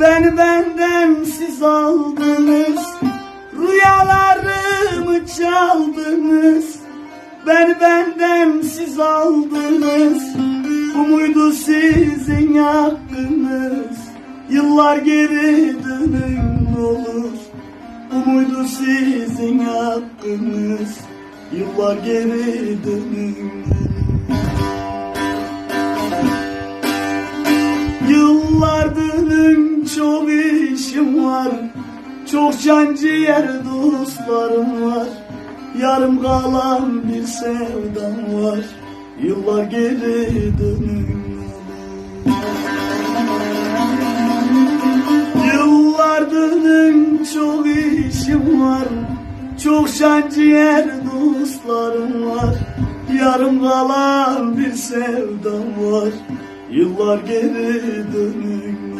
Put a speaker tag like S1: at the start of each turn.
S1: Beni benden siz aldınız. Rüyalarımı çaldınız. Beni benden siz aldınız. Bu muydu sizin hakkınız? Yıllar geri dönün olur. Bu muydu sizin hakkınız? Yıllar geri dönün Yıllardır var. Çok can ciğer dostlarım var. Yarım kalan bir sevdam var. Yıllar geri dönün Yıllardır çok işim var. Çok can ciğer dostlarım var. Yarım kalan bir sevdam var. Yıllar geri dönün